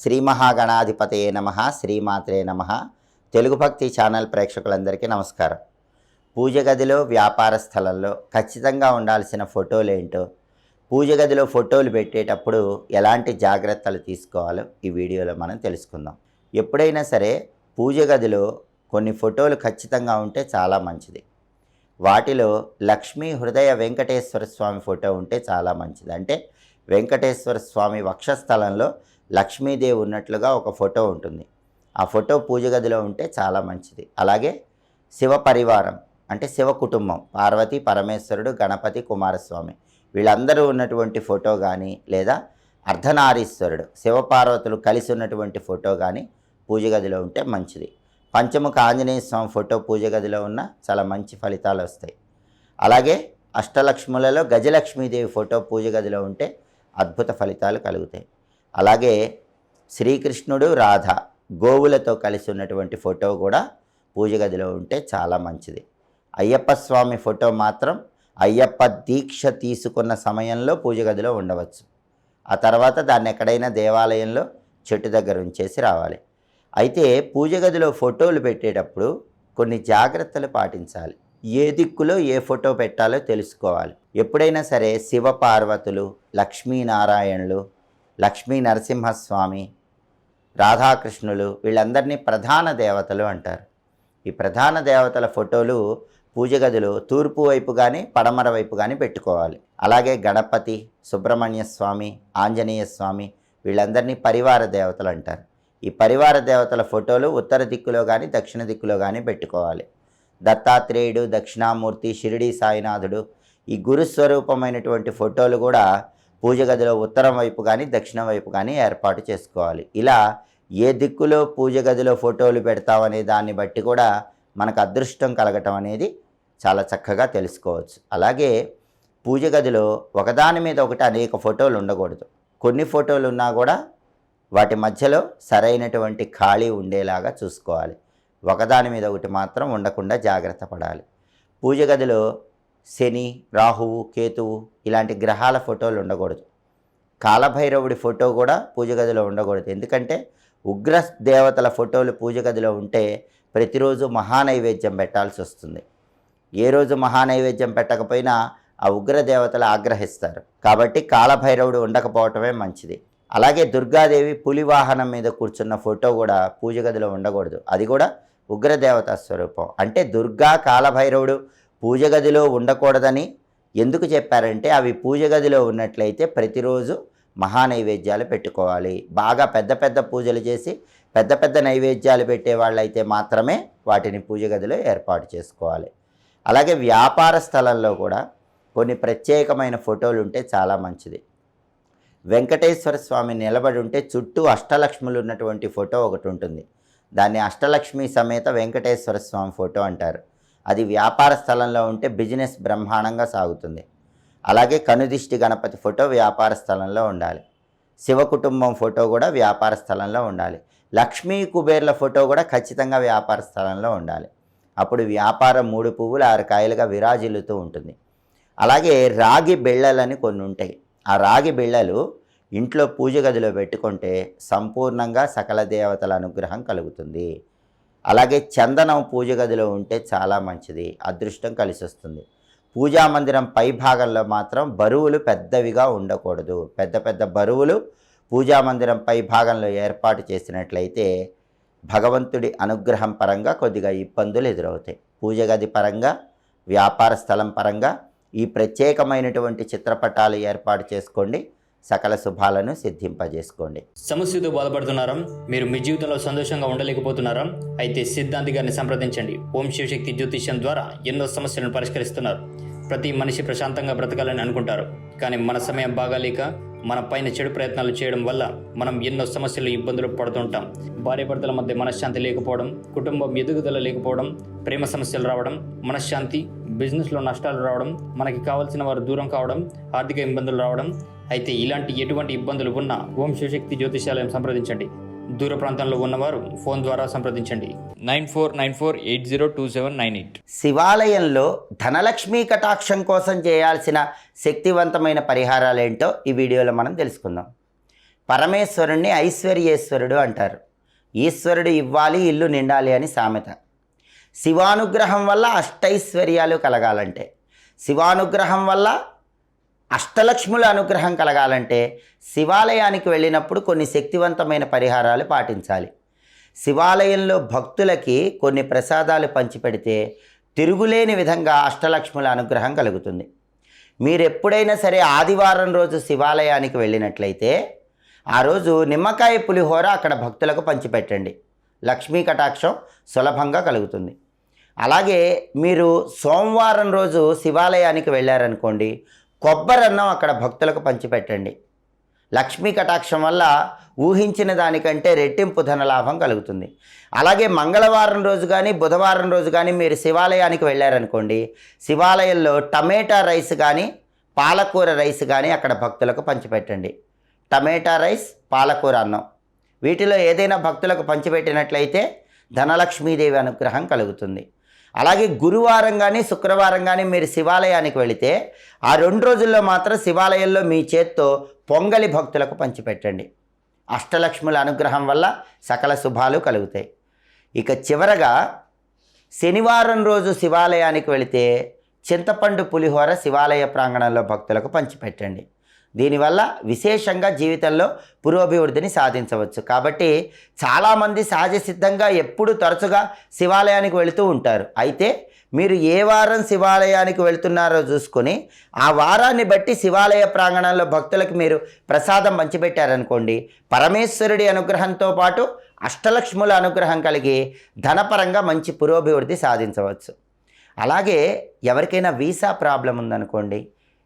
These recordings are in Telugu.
శ్రీ మహాగణాధిపతయే నమ శ్రీమాత్రే నమ. తెలుగు భక్తి ఛానల్ ప్రేక్షకులందరికీ నమస్కారం. పూజ గదిలో వ్యాపార స్థలంలో ఖచ్చితంగా ఉండాల్సిన ఫోటోలు ఏంటో పూజ గదిలో ఫోటోలు పెట్టేటప్పుడు ఎలాంటి జాగ్రత్తలు తీసుకోవాలో ఈ వీడియోలో మనం తెలుసుకుందాం. ఎప్పుడైనా సరే పూజ గదిలో కొన్ని ఫోటోలు ఖచ్చితంగా ఉంటే చాలా మంచిది. వాటిలో లక్ష్మీ హృదయ వెంకటేశ్వర స్వామి ఫోటో ఉంటే చాలా మంచిది. అంటే వెంకటేశ్వర స్వామి వక్షస్థలంలో లక్ష్మీదేవి ఉన్నట్లుగా ఒక ఫోటో ఉంటుంది. ఆ ఫోటో పూజ గదిలో ఉంటే చాలా మంచిది. అలాగే శివ పరివారం అంటే శివ కుటుంబం పార్వతి పరమేశ్వరుడు గణపతి కుమారస్వామి వీళ్ళందరూ ఉన్నటువంటి ఫోటో కానీ లేదా అర్ధనారీశ్వరుడు శివపార్వతులు కలిసి ఉన్నటువంటి ఫోటో కానీ పూజ గదిలో ఉంటే మంచిది. పంచముఖ ఆంజనేయ స్వామి ఫోటో పూజ గదిలో ఉన్న చాలా మంచి ఫలితాలు వస్తాయి. అలాగే అష్టలక్ష్ములలో గజలక్ష్మీదేవి ఫోటో పూజ గదిలో ఉంటే అద్భుత ఫలితాలు కలుగుతాయి. అలాగే శ్రీకృష్ణుడు రాధ గోవులతో కలిసి ఉన్నటువంటి ఫోటో కూడా పూజ గదిలో ఉంటే చాలా మంచిది. అయ్యప్ప స్వామి ఫోటో మాత్రం అయ్యప్ప దీక్ష తీసుకున్న సమయంలో పూజ గదిలో ఉండవచ్చు. ఆ తర్వాత దాన్ని ఎక్కడైనా దేవాలయంలో చెట్టు దగ్గర ఉంచేసి రావాలి. అయితే పూజ గదిలో ఫోటోలు పెట్టేటప్పుడు కొన్ని జాగ్రత్తలు పాటించాలి. ఏ దిక్కులో ఏ ఫోటో పెట్టాలో తెలుసుకోవాలి. ఎప్పుడైనా సరే శివ పార్వతులు లక్ష్మీనారాయణులు లక్ష్మీ నరసింహస్వామి రాధాకృష్ణులు వీళ్ళందరినీ ప్రధాన దేవతలు అంటారు. ఈ ప్రధాన దేవతల ఫోటోలు పూజ గదిలో తూర్పు వైపు కానీ పడమర వైపు కానీ పెట్టుకోవాలి. అలాగే గణపతి సుబ్రహ్మణ్య స్వామి ఆంజనేయ స్వామి వీళ్ళందరినీ పరివార దేవతలు అంటారు. ఈ పరివార దేవతల ఫోటోలు ఉత్తర దిక్కులో కానీ దక్షిణ దిక్కులో కానీ పెట్టుకోవాలి. దత్తాత్రేయుడు దక్షిణామూర్తి షిరిడి సాయినాథుడు ఈ గురుస్వరూపమైనటువంటి ఫోటోలు కూడా పూజ గదిలో ఉత్తరం వైపు కానీ దక్షిణం వైపు కానీ ఏర్పాటు చేసుకోవాలి. ఇలా ఏ దిక్కులో పూజ గదిలో ఫోటోలు పెడతామనే దాన్ని బట్టి కూడా మనకు అదృష్టం కలగటం అనేది చాలా చక్కగా తెలుసుకోవచ్చు. అలాగే పూజ గదిలో ఒకదాని మీద ఒకటి అనేక ఫోటోలు ఉండకూడదు. కొన్ని ఫోటోలు ఉన్నా కూడా వాటి మధ్యలో సరైనటువంటి ఖాళీ ఉండేలాగా చూసుకోవాలి. ఒకదాని మీద ఒకటి మాత్రం ఉండకుండా జాగ్రత్త పడాలి. పూజ గదిలో శని రాహువు కేతువు ఇలాంటి గ్రహాల ఫోటోలు ఉండకూడదు. కాలభైరవుడి ఫోటో కూడా పూజ గదిలో ఉండకూడదు. ఎందుకంటే ఉగ్ర దేవతల ఫోటోలు పూజ గదిలో ఉంటే ప్రతిరోజు మహానైవేద్యం పెట్టాల్సి వస్తుంది. ఏ రోజు మహానైవేద్యం పెట్టకపోయినా ఆ ఉగ్ర దేవతలు ఆగ్రహిస్తారు. కాబట్టి కాలభైరవుడు ఉండకపోవటమే మంచిది. అలాగే దుర్గాదేవి పులి వాహనం మీద కూర్చున్న ఫోటో కూడా పూజ గదిలో ఉండకూడదు. అది కూడా ఉగ్రదేవత స్వరూపం. అంటే దుర్గా కాలభైరవుడు పూజ గదిలో ఉండకూడదని ఎందుకు చెప్పారంటే అవి పూజ గదిలో ఉన్నట్లయితే ప్రతిరోజు మహా నైవేద్యాలు పెట్టుకోవాలి. బాగా పెద్ద పెద్ద పూజలు చేసి పెద్ద పెద్ద నైవేద్యాలు పెట్టే వాళ్ళైతే మాత్రమే వాటిని పూజ గదిలో ఏర్పాటు చేసుకోవాలి. అలాగే వ్యాపార స్థలంలో కూడా కొన్ని ప్రత్యేకమైన ఫోటోలు ఉంటే చాలా మంచిది. వెంకటేశ్వర స్వామి నిలబడి ఉంటే చుట్టూ అష్టలక్ష్ములు ఉన్నటువంటి ఫోటో ఒకటి ఉంటుంది. దాన్ని అష్టలక్ష్మి సమేత వెంకటేశ్వర స్వామి ఫోటో అంటారు. అది వ్యాపార స్థలంలో ఉంటే బిజినెస్ బ్రహ్మాండంగా సాగుతుంది. అలాగే కనుదిష్టి గణపతి ఫోటో వ్యాపార స్థలంలో ఉండాలి. శివ కుటుంబం ఫోటో కూడా వ్యాపార స్థలంలో ఉండాలి. లక్ష్మీ కుబేర్ల ఫోటో కూడా ఖచ్చితంగా వ్యాపార స్థలంలో ఉండాలి. అప్పుడు వ్యాపారం మూడు పువ్వులు ఆరు కాయలుగా విరాజిల్లుతూ ఉంటుంది. అలాగే రాగి బిళ్ళలని కొన్ని ఉంటాయి. ఆ రాగి బిళ్ళలు ఇంట్లో పూజ గదిలో పెట్టుకుంటే సంపూర్ణంగా సకల దేవతల అనుగ్రహం కలుగుతుంది. అలాగే చందనం పూజ గదిలో ఉంటే చాలా మంచిది అదృష్టం కలిసి వస్తుంది పూజా మందిరం పై భాగంలో మాత్రం బరువులు పెద్దవిగా ఉండకూడదు. పెద్ద పెద్ద బరువులు పూజా మందిరం పై భాగంలో ఏర్పాటు చేసినట్లయితే భగవంతుడి అనుగ్రహం పరంగా కొద్దిగా ఇబ్బందులు ఎదురవుతాయి. పూజ గది పరంగా వ్యాపార స్థలం పరంగా ఈ ప్రత్యేకమైనటువంటి చిత్రపటాలు ఏర్పాటు చేసుకోండి. సకల శుభాలను సిద్ధింపజేసుకోండి. సమస్యతో బాధపడుతున్నారా. మీరు మీ జీవితంలో సంతోషంగా ఉండలేకపోతున్నారా. అయితే సిద్ధాంతి గారిని సంప్రదించండి. ఓం శివశక్తి జ్యోతిష్యం ద్వారా ఎన్నో సమస్యలను పరిష్కరిస్తున్నారు. ప్రతి మనిషి ప్రశాంతంగా బ్రతకాలని అనుకుంటారు. కానీ మన సమయం బాగాలేక మన పైన చెడు ప్రయత్నాలు చేయడం వల్ల మనం ఎన్నో సమస్యలు ఇబ్బందులు పడుతుంటాం భార్యాభర్తల మధ్య మనశ్శాంతి లేకపోవడం కుటుంబం ఎదుగుదల లేకపోవడం ప్రేమ సమస్యలు రావడం మనశ్శాంతి బిజినెస్లో నష్టాలు రావడం మనకి కావాల్సిన వారు దూరం కావడం ఆర్థిక ఇబ్బందులు రావడం. అయితే ఇలాంటి ఎటువంటి ఇబ్బందులు ఉన్నా ఓం శివశక్తి జ్యోతిషాలయం సంప్రదించండి. దూర ప్రాంతంలో ఉన్నవారు ఫోన్ ద్వారా సంప్రదించండి. Nine four nine four eight zero two seven nine eight. శివాలయంలో ధనలక్ష్మీ కటాక్షం కోసం చేయాల్సిన శక్తివంతమైన పరిహారాలు ఏంటో ఈ వీడియోలో మనం తెలుసుకుందాం. పరమేశ్వరుణ్ణి ఐశ్వర్యేశ్వరుడు అంటారు. ఈశ్వరుడు ఇవ్వాలి ఇల్లు నిండాలి అని సామెత. శివానుగ్రహం వల్ల అష్టైశ్వర్యాలు కలగాలంటే శివానుగ్రహం వల్ల అష్టలక్ష్ముల అనుగ్రహం కలగాలంటే శివాలయానికి వెళ్ళినప్పుడు కొన్ని శక్తివంతమైన పరిహారాలు పాటించాలి. శివాలయంలో భక్తులకి కొన్ని ప్రసాదాలు పంచిపెడితే తిరుగులేని విధంగా అష్టలక్ష్ముల అనుగ్రహం కలుగుతుంది. మీరు ఎప్పుడైనా సరే ఆదివారం రోజు శివాలయానికి వెళ్ళినట్లయితే ఆ రోజు నిమ్మకాయ పులిహోర అక్కడ భక్తులకు పంచిపెట్టండి. లక్ష్మీ కటాక్షం సులభంగా కలుగుతుంది. అలాగే మీరు సోమవారం రోజు శివాలయానికి వెళ్ళారనుకోండి కొబ్బరన్నం అక్కడ భక్తులకు పంచిపెట్టండి. లక్ష్మీ కటాక్షం వల్ల ఊహించిన దానికంటే రెట్టింపు ధన లాభం కలుగుతుంది. అలాగే మంగళవారం రోజు కానీ బుధవారం రోజు కానీ మీరు శివాలయానికి వెళ్ళారనుకోండి శివాలయంలో టమేటా రైస్ కానీ పాలకూర రైస్ కానీ అక్కడ భక్తులకు పంచిపెట్టండి. టమేటా రైస్ పాలకూర అన్నం. వీటిలో ఏదైనా భక్తులకు పంచిపెట్టినట్లయితే ధనలక్ష్మీదేవి అనుగ్రహం కలుగుతుంది. అలాగే గురువారం కానీ శుక్రవారం కానీ మీరు శివాలయానికి వెళితే ఆ రెండు రోజుల్లో మాత్రం శివాలయంలో మీ చేత్తో పొంగలి భక్తులకు పంచిపెట్టండి. అష్టలక్ష్ముల అనుగ్రహం వల్ల సకల శుభాలు కలుగుతాయి. ఇక చివరగా శనివారం రోజు శివాలయానికి వెళితే చింతపండు పులిహోర శివాలయ ప్రాంగణంలో భక్తులకు పంచిపెట్టండి. దీనివల్ల విశేషంగా జీవితంలో పురోభివృద్ధిని సాధించవచ్చు. కాబట్టి చాలామంది సహజ సిద్ధంగా ఎప్పుడు తరచుగా శివాలయానికి వెళుతూ ఉంటారు. అయితే మీరు ఏ వారం శివాలయానికి వెళ్తున్నారో చూసుకొని ఆ వారాన్ని బట్టి శివాలయ ప్రాంగణంలో భక్తులకు మీరు ప్రసాదం పంచిపెట్టారనుకోండి. పరమేశ్వరుడి అనుగ్రహంతో పాటు అష్టలక్ష్ముల అనుగ్రహం కలిగి ధనపరంగా మంచి పురోభివృద్ధి సాధించవచ్చు. అలాగే ఎవరికైనా వీసా ప్రాబ్లం ఉందనుకోండి.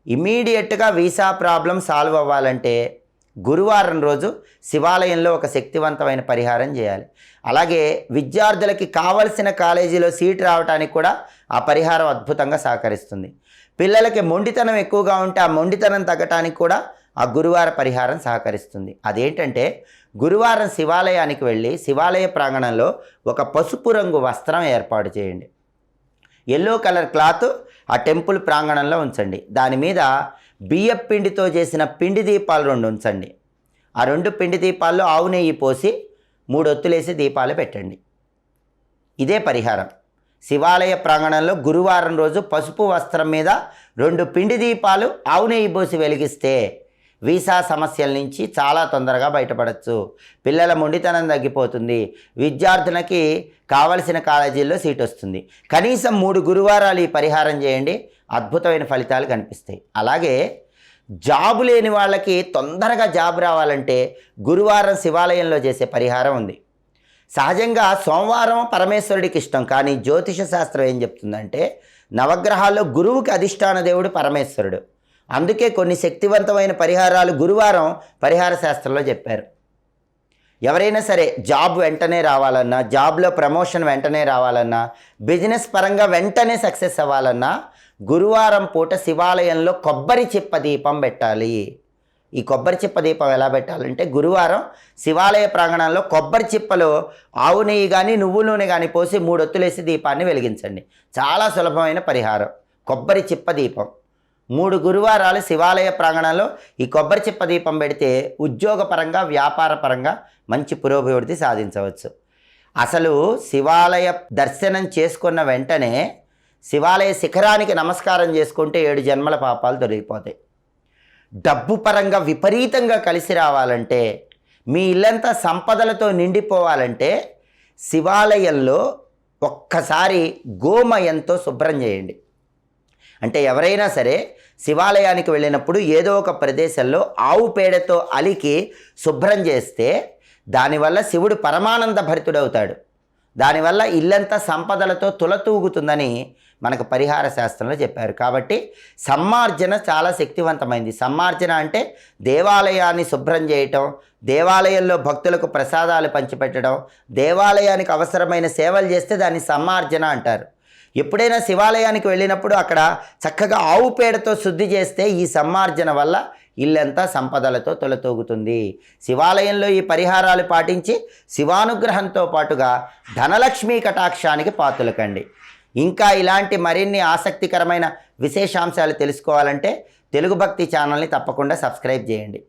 ఇమీడియట్గా వీసా ప్రాబ్లం సాల్వ్ అవ్వాలంటే గురువారం రోజు శివాలయంలో ఒక శక్తివంతమైన పరిహారం చేయాలి. అలాగే విద్యార్థులకి కావలసిన కాలేజీలో సీట్ రావడానికి కూడా ఆ పరిహారం అద్భుతంగా సహకరిస్తుంది. పిల్లలకి మొండితనం ఎక్కువగా ఉంటే ఆ మొండితనం తగ్గటానికి కూడా ఆ గురువార పరిహారం సహకరిస్తుంది. అదేంటంటే గురువారం శివాలయానికి వెళ్ళి శివాలయ ప్రాంగణంలో ఒక పసుపు రంగు వస్త్రం ఏర్పాటు చేయండి. ఎల్లో కలర్ క్లాత్ ఆ టెంపుల్ ప్రాంగణంలో ఉంచండి. దాని మీద బియ్యం పిండితో చేసిన పిండి దీపాలు రెండు ఉంచండి. ఆ రెండు పిండి దీపాల్లో ఆవు నెయ్యి పోసి మూడొత్తులేసి దీపాలు పెట్టండి. ఇదే పరిహారం. శివాలయ ప్రాంగణంలో గురువారం రోజు పసుపు వస్త్రం మీద రెండు పిండి దీపాలు ఆవు నెయ్యి పోసి వెలిగిస్తే వీసా సమస్యల నుంచి చాలా తొందరగా బయటపడవచ్చు పిల్లల మొండితనం తగ్గిపోతుంది. విద్యార్థులకి కావలసిన కాలేజీల్లో సీట్ వస్తుంది కనీసం మూడు గురువారాలు ఈ పరిహారం చేయండి. అద్భుతమైన ఫలితాలు కనిపిస్తాయి. అలాగే జాబు లేని వాళ్ళకి తొందరగా జాబ్ రావాలంటే గురువారం శివాలయంలో చేసే పరిహారం ఉంది. సహజంగా సోమవారం పరమేశ్వరుడికి ఇష్టం. కానీ జ్యోతిష శాస్త్రం ఏం చెప్తుందంటే నవగ్రహాల్లో గురువుకి అధిష్టాన దేవుడు పరమేశ్వరుడు. అందుకే కొన్ని శక్తివంతమైన పరిహారాలు గురువారం పరిహార శాస్త్రంలో చెప్పారు. ఎవరైనా సరే జాబ్ వెంటనే రావాలన్నా జాబ్లో ప్రమోషన్ వెంటనే రావాలన్నా బిజినెస్ పరంగా వెంటనే సక్సెస్ అవ్వాలన్నా గురువారం పూట శివాలయంలో కొబ్బరి చిప్ప దీపం పెట్టాలి. ఈ కొబ్బరి చిప్ప దీపం ఎలా పెట్టాలంటే గురువారం శివాలయ ప్రాంగణంలో కొబ్బరి చిప్పలో ఆవు నెయ్యి కానీ నువ్వు నూనె కానీ పోసి మూడొత్తులేసి దీపాన్ని వెలిగించండి. చాలా సులభమైన పరిహారం. కొబ్బరి చిప్ప దీపం. మూడు గురువారాలు శివాలయ ప్రాంగణంలో ఈ కొబ్బరి చిప్ప దీపం పెడితే ఉద్యోగపరంగా వ్యాపారపరంగా మంచి పురోభివృద్ధి సాధించవచ్చు. అసలు శివాలయ దర్శనం చేసుకున్న వెంటనే శివాలయ శిఖరానికి నమస్కారం చేసుకుంటే ఏడు జన్మల పాపాలు తొలగిపోతాయి. డబ్బు పరంగా విపరీతంగా కలిసి రావాలంటే మీ ఇల్లంతా సంపదలతో నిండిపోవాలంటే శివాలయంలో ఒక్కసారి గోమయంతో శుభ్రం చేయండి. అంటే ఎవరైనా సరే శివాలయానికి వెళ్ళినప్పుడు ఏదో ఒక ప్రదేశంలో ఆవు పేడతో అలికి శుభ్రం చేస్తే దానివల్ల శివుడు పరమానంద భరితుడవుతాడు. దానివల్ల ఇల్లంతా సంపదలతో తులతూగుతుందని మనకు పరిహార శాస్త్రంలో చెప్పారు. కాబట్టి సమ్మార్జన చాలా శక్తివంతమైంది. సమ్మార్జన అంటే దేవాలయాన్ని శుభ్రం చేయటం దేవాలయంలో భక్తులకు ప్రసాదాలు పంచిపెట్టడం దేవాలయానికి అవసరమైన సేవలు చేస్తే దాన్ని సమ్మార్జన అంటారు. ఎప్పుడైనా శివాలయానికి వెళ్ళినప్పుడు అక్కడ చక్కగా ఆవు పేడతో శుద్ధి చేస్తే ఈ సమ్మార్జన వల్ల ఇల్లంతా సంపదలతో తొలతూగుతుంది. శివాలయంలో ఈ పరిహారాలు పాటించి శివానుగ్రహంతో పాటుగా ధనలక్ష్మీ కటాక్షానికి పాతులకండి. ఇంకా ఇలాంటి మరిన్ని ఆసక్తికరమైన విశేషాంశాలు తెలుసుకోవాలంటే తెలుగు భక్తి ఛానల్ని తప్పకుండా సబ్స్క్రైబ్ చేయండి.